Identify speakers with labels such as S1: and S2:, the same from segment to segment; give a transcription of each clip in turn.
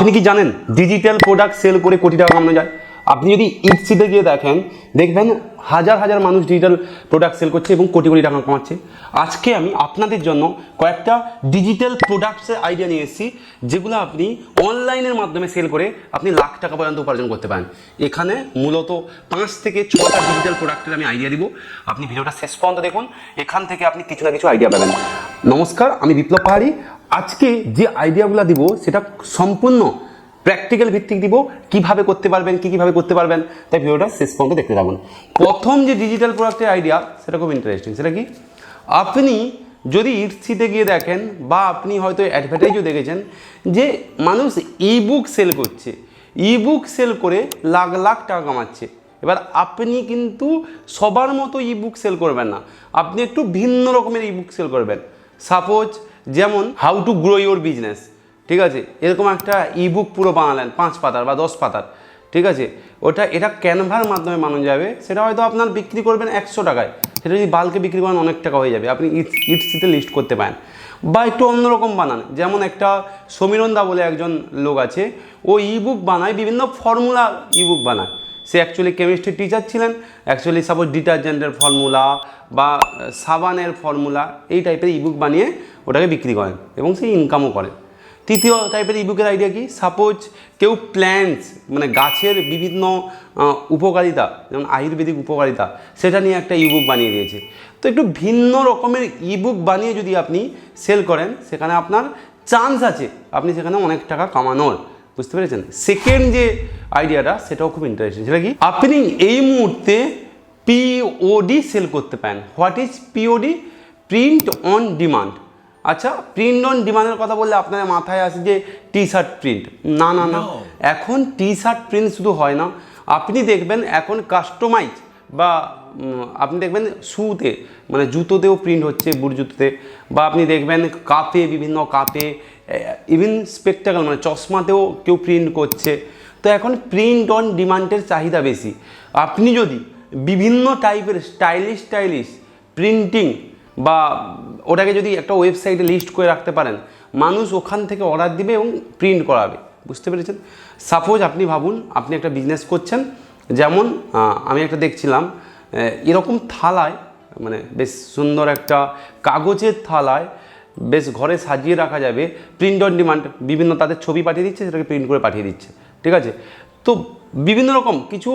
S1: আপনি কি জানেন ডিজিটাল প্রোডাক্ট সেল করে কোটি টাকা কামানো যায়? আপনি যদি ইটসিতে গিয়ে দেখেন, দেখবেন হাজার হাজার মানুষ ডিজিটাল প্রোডাক্ট সেল করছে এবং কোটি কোটি টাকা কামাচ্ছে। আজকে আমি আপনাদের জন্য কয়েকটা ডিজিটাল প্রোডাক্টসের আইডিয়া নিয়ে এসেছি, যেগুলো আপনি অনলাইনের মাধ্যমে সেল করে আপনি লাখ টাকা পর্যন্ত উপার্জন করতে পারেন। এখানে মূলত পাঁচ থেকে ছটা ডিজিটাল প্রোডাক্টের আমি আইডিয়া দিব। আপনি ভিডিওটা শেষ পর্যন্ত দেখুন, এখান থেকে আপনি কিছু না কিছু আইডিয়া পাবেন। নমস্কার, আমি বিপ্লব পাহাড়ি। আজকে যে আইডিয়াগুলো দিব, সেটা সম্পূর্ণ প্র্যাকটিক্যাল ভিত্তিক দিব, কীভাবে করতে পারবেন, কি কীভাবে করতে পারবেন, তাই ভিডিওটা শেষ পর্যন্ত দেখতে থাকুন। প্রথম যে ডিজিটাল প্রোডাক্টের আইডিয়া সেটা খুব ইন্টারেস্টিং সেটা কি? আপনি যদি ইটসিতে গিয়ে দেখেন, বা আপনি হয়তো অ্যাডভার্টাইজও দেখেছেন, যে মানুষ ই বুক সেল করছে। ই বুক সেল করে লাখ লাখ টাকা কামাচ্ছে। এবার আপনি কিন্তু সবার মতো ই বুক সেল করবেন না। আপনি একটু ভিন্ন রকমের ই বুক সেল করবেন। সাপোজ যেমন how to grow your business ঠিক আছে? এরকম একটা ইবুক পুরো বানালেন, পাঁচ পাতার বা দশ পাতার, ঠিক আছে? ওটা, এটা ক্যানভার মাধ্যমে বানানো যাবে। সেটা হয়তো আপনার বিক্রি করবেন একশো টাকায়। সেটা যদি বালকে বিক্রি করেন, অনেক টাকা হয়ে যাবে। আপনি ইটস ইটসিতে লিস্ট করতে পারেন। বা একটু অন্যরকম বানান। যেমন একটা সমীরন্দা বলে একজন লোক আছে, ও ইবুক বানায়, বিভিন্ন ফর্মুলা ইবুক বানায়। সে অ্যাকচুয়ালি কেমিস্ট্রি টিচার ছিলেন। অ্যাকচুয়ালি সাপোজ ডিটারজেন্টের ফর্মুলা বা সাবানের ফর্মুলা এই টাইপের ইবুক বানিয়ে ওটাকে বিক্রি করেন এবং সে ইনকামও করেন তৃতীয় টাইপের ইবুকের আইডিয়া কি? সাপোজ কেউ প্ল্যান্টস মানে গাছের বিভিন্ন উপকারিতা, যেমন আয়ুর্বেদিক উপকারিতা, সেটা নিয়ে একটা ইবুক বানিয়ে দিয়েছে। তো একটু ভিন্ন রকমের ইবুক বানিয়ে যদি আপনি সেল করেন, সেখানে আপনার চান্স আছে, আপনি সেখানে অনেক টাকা কামানোর। বুঝতে পেরেছেন? সেকেন্ড যে আইডিয়াটা সেটাও খুব ইন্টারেস্টিং সেটা কি? আপনি এই মুহূর্তে পিওডি সেল করতে পারেন। What is POD print on demand আচ্ছা প্রিন্ট অন ডিমান্ডের কথা বললে আপনার মাথায় আসে যে টি শার্ট প্রিন্ট না না। না এখন টি শার্ট প্রিন্ট শুধু হয় না। আপনি দেখবেন এখন কাস্টমাইজ বা আপনি দেখবেন শুতে মানে জুতোতেও প্রিন্ট হচ্ছে বুট জুতোতে। বা আপনি দেখবেন কাপে বিভিন্ন কাপে ইভিন স্পেকটাকল মানে চশমাতেও কেউ প্রিন্ট করছে। তো এখন প্রিন্ট অন ডিমান্ডের চাহিদা বেশি। আপনি যদি বিভিন্ন টাইপের স্টাইলিশ স্টাইলিশ প্রিন্টিং বা ওটাকে যদি একটা ওয়েবসাইটে লিস্ট করে রাখতে পারেন, মানুষ ওখান থেকে অর্ডার দিবে এবং প্রিন্ট করাবে। বুঝতে পেরেছেন? সাপোজ আপনি ভাবুন, আপনি একটা বিজনেস করছেন, যেমন আমি একটা দেখছিলাম এরকম থালায় মানে বেশ সুন্দর একটা কাগজের থালায় বেশ ঘরে সাজিয়ে রাখা যাবে। প্রিন্ট অন ডিমান্ড বিভিন্ন তাদের ছবি পাঠিয়ে দিচ্ছে, সেটাকে প্রিন্ট করে পাঠিয়ে দিচ্ছে। ঠিক আছে? তো বিভিন্ন রকম কিছু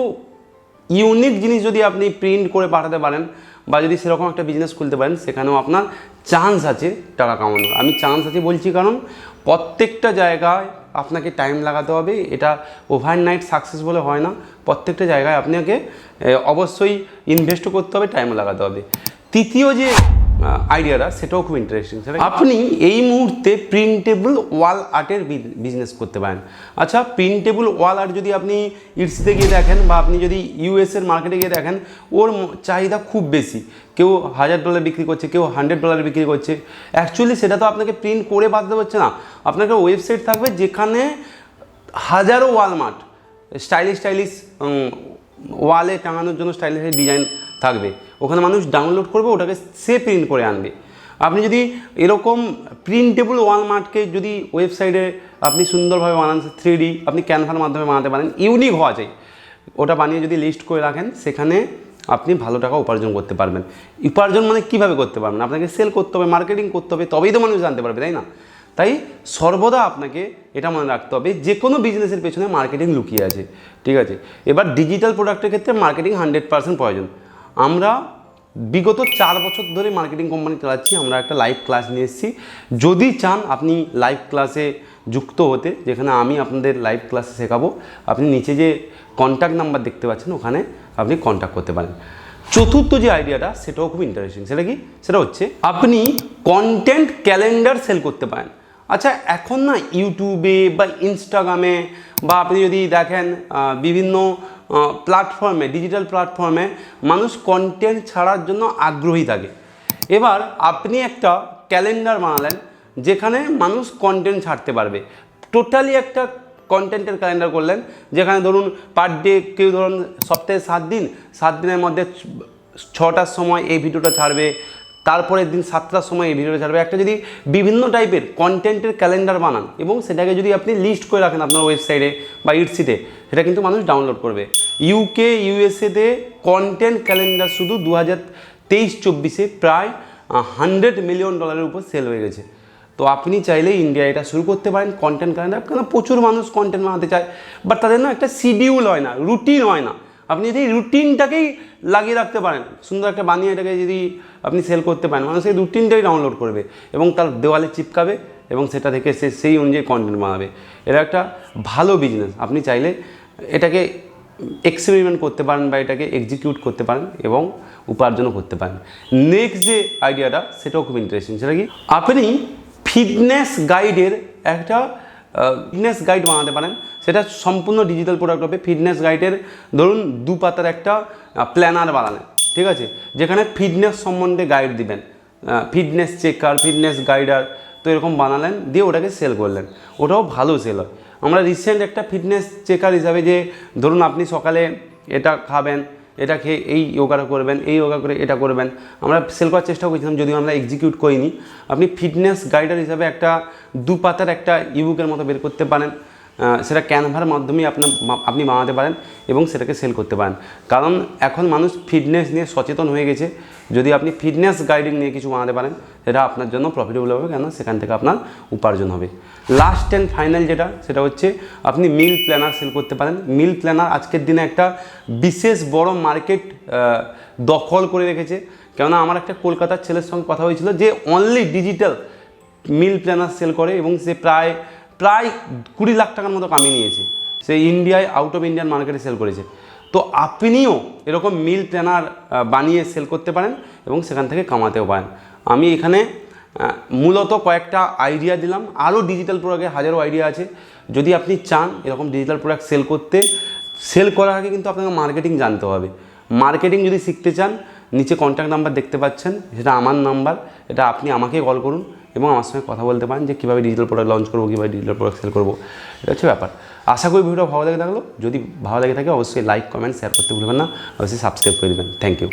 S1: ইউনিক জিনিস যদি আপনি প্রিন্ট করে পাঠাতে পারেন বা যদি সেরকম একটা বিজনেস খুলতে পারেন, সেখানেও আপনার চান্স আছে টাকা কামানোর। আমি চান্স আছে বলছি কারণ প্রত্যেকটা জায়গায় আপনাকে টাইম লাগাতে হবে। এটা ওভারনাইট সাকসেস বলে হয় না। প্রত্যেকটা জায়গায় আপনাকে অবশ্যই ইনভেস্টও করতে হবে টাইম লাগাতে হবে। তৃতীয় যে আইডিয়াটা সেটাও খুব ইন্টারেস্টিং স্যার আপনি এই মুহূর্তে প্রিন্টেবল ওয়াল আর্টের বিজনেস করতে পারেন। আচ্ছা প্রিন্টেবল ওয়াল আর্ট যদি আপনি ইটসিতে গিয়ে দেখেন বা আপনি যদি ইউএসের মার্কেটে গিয়ে দেখেন ওর চাহিদা খুব বেশি। কেউ হাজার ডলার বিক্রি করছে কেউ হান্ড্রেড ডলার বিক্রি করছে। অ্যাকচুয়ালি সেটা তো আপনাকে প্রিন্ট করে বাঁধতে হচ্ছে না। আপনাকে ওয়েবসাইট থাকবে যেখানে হাজারো ওয়ালমার্ট স্টাইলিশ স্টাইলিশ ওয়ালে টাঙানোর জন্য স্টাইলিশ ডিজাইন থাকবে। ওখানে মানুষ ডাউনলোড করবে, ওটাকে সে প্রিন্ট করে আনবে। আপনি যদি এরকম প্রিন্টেবল ওয়ালমার্টকে যদি ওয়েবসাইটে আপনি সুন্দরভাবে বানান থ্রি ডি আপনি ক্যানভার মাধ্যমে বানাতে পারেন ইউনিক হওয়া যায় ওটা বানিয়ে যদি লিস্ট করে রাখেন, সেখানে আপনি ভালো টাকা উপার্জন করতে পারবেন। উপার্জন মানে কীভাবে করতে পারবেন? আপনাকে সেল করতে হবে মার্কেটিং করতে হবে, তবেই তো মানুষ জানতে পারবে, তাই না? তাই সর্বদা আপনাকে এটা মনে রাখতে হবে, যে কোনো বিজনেসের পেছনে মার্কেটিং লুকিয়ে আছে, ঠিক আছে? এবার ডিজিটাল প্রোডাক্টের ক্ষেত্রে মার্কেটিং হান্ড্রেড পার্সেন্ট প্রয়োজন। আমরা বিগত চার বছর ধরে মার্কেটিং কোম্পানি চালাচ্ছি, আমরা একটা লাইভ ক্লাস নিয়ে এসেছি। যদি চান আপনি লাইভ ক্লাসে যুক্ত হতে, যেখানে আমি আপনাদের লাইভ ক্লাসে শেখাবো, আপনি নিচে যে কন্ট্যাক্ট নাম্বার দেখতে পাচ্ছেন, ওখানে আপনি কন্ট্যাক্ট করতে পারেন। চতুর্থ যে আইডিয়াটা সেটাও খুব ইন্টারেস্টিং সেটা কি? সেটা হচ্ছে আপনি কন্টেন্ট ক্যালেন্ডার সেল করতে পারেন। আচ্ছা এখন না ইউটিউবে বা ইনস্টাগ্রামে বা আপনি যদি দেখেন বিভিন্ন প্ল্যাটফর্মে ডিজিটাল প্ল্যাটফর্মে মানুষ কন্টেন্ট ছাড়ার জন্য আগ্রহী থাকে। এবার আপনি একটা ক্যালেন্ডার বানালেন, যেখানে মানুষ কন্টেন্ট ছাড়তে পারবে। টোটালি একটা কন্টেন্টের ক্যালেন্ডার করলেন, যেখানে ধরুন পার ডে কেউ ধরুন সপ্তাহে সাত দিন, সাত দিনের মধ্যে ছটার সময় এই ভিডিওটা ছাড়বে তারপরের দিন সাতটার সময় এই ভিডিওটা ছাড়বে। একটা যদি বিভিন্ন টাইপের কন্টেন্টের ক্যালেন্ডার বানান এবং সেটাকে যদি আপনি লিস্ট করে রাখেন আপনার ওয়েবসাইটে বা ইটসিতে সেটা কিন্তু মানুষ ডাউনলোড করবে। ইউকে ইউএসএতে কন্টেন্ট ক্যালেন্ডার শুধু দু হাজার তেইশ চব্বিশে প্রায় হান্ড্রেড মিলিয়ন ডলারের উপর সেল হয়ে গেছে। তো আপনি চাইলে ইন্ডিয়া এটা শুরু করতে পারেন কন্টেন্ট ক্যালেন্ডার কেন প্রচুর মানুষ কন্টেন্ট বানাতে চায়। বাট তাদের না একটা শিডিউল হয় না রুটিন হয় না। আপনি যদি রুটিনটাকেই লাগিয়ে রাখতে পারেন, সুন্দর একটা বানিয়ে এটাকে যদি আপনি সেল করতে পারেন, মানুষ এই রুটিনটাই ডাউনলোড করবে এবং তার দেওয়ালে চিপকাবে এবং সেটা থেকে সে সেই অনুযায়ী কন্টেন্ট বানাবে। এটা একটা ভালো বিজনেস আপনি চাইলে এটাকে এক্সপেরিমেন্ট করতে পারেন বা এটাকে এক্সিকিউট করতে পারেন এবং উপার্জনও করতে পারেন। নেক্সট যে আইডিয়াটা সেটাও খুব ইন্টারেস্টিং সেটা কি? আপনি ফিটনেস গাইডের একটা ফিটনেস গাইড বানাতে পারেন। সেটা সম্পূর্ণ ডিজিটাল প্রোডাক্ট হবে। ফিটনেস গাইডের ধরুন দু পাতার একটা প্ল্যানার বানালেন, ঠিক আছে? যেখানে ফিটনেস সম্বন্ধে গাইড দিবেন। ফিটনেস চেকার ফিটনেস গাইডার তো এরকম বানালেন, দিয়ে ওটাকে সেল করলেন। ওটাও ভালো সেল হয়। আমরা রিসেন্ট একটা ফিটনেস চেকার হিসাবে যে, ধরুন আপনি সকালে এটা খাবেন এটা খেয়ে এই ইয়োগাটা করবেন, এই যোগা করে এটা করবেন। আমরা সেল করার চেষ্টা করেছিলাম, যদিও আমরা এক্সিকিউট করিনি। আপনি ফিটনেস গাইডার হিসাবে একটা দু পাতার একটা ইবুকের মতো বের করতে পারেন। সেটা ক্যানভার মাধ্যমেই আপনার আপনি বানাতে পারেন এবং সেটাকে সেল করতে পারেন। কারণ এখন মানুষ ফিটনেস নিয়ে সচেতন হয়ে গেছে। যদি আপনি ফিটনেস গাইডিং নিয়ে কিছু বানাতে পারেন, সেটা আপনার জন্য প্রফিটেবল হবে কেন সেখান থেকে আপনার উপার্জন হবে। লাস্ট অ্যান্ড ফাইনাল যেটা, সেটা হচ্ছে আপনি মিল প্ল্যানার সেল করতে পারেন। মিল প্ল্যানার আজকের দিনে একটা বিশেষ বড় মার্কেট দখল করে রেখেছে। কেননা আমার একটা কলকাতার ছেলের সঙ্গে কথা হয়েছিল যে only digital meal planner sell করে এবং সে প্রায় প্রায় কুড়ি লাখ টাকার মতো কামিয়ে নিয়েছে। সে ইন্ডিয়ায় আউট অফ ইন্ডিয়ান মার্কেটে সেল করেছে। তো আপনিও এরকম মিল প্ল্যানার বানিয়ে সেল করতে পারেন এবং সেখান থেকে কামাতেও পারেন। আমি এখানে মূলত কয়েকটা আইডিয়া দিলাম। আরও ডিজিটাল প্রোডাক্টের হাজারো আইডিয়া আছে। যদি আপনি চান এরকম ডিজিটাল প্রোডাক্ট সেল করতে সেল করার আগে কিন্তু আপনাকে মার্কেটিং জানতে হবে। মার্কেটিং যদি শিখতে চান, নিচে কন্ট্যাক্ট নাম্বার দেখতে পাচ্ছেন। সেটা আমার নাম্বার এটা আপনি আমাকে কল করুন। এবং আমার সঙ্গে কথা বলতে পারেন যে কীভাবে ডিজিটাল প্রোডাক্ট লঞ্চ করব, কীভাবে ডিজিটাল প্রোডাক্ট সেল করব। এটা হচ্ছে ব্যাপার। আশা করি ভিডিওটা ভালো লেগে থাকল। যদি ভালো লেগে থাকে, অবশ্যই লাইক কমেন্ট শেয়ার করতে ভুলবেন না। অবশ্যই সাবস্ক্রাইব করে দেবেন। Thank you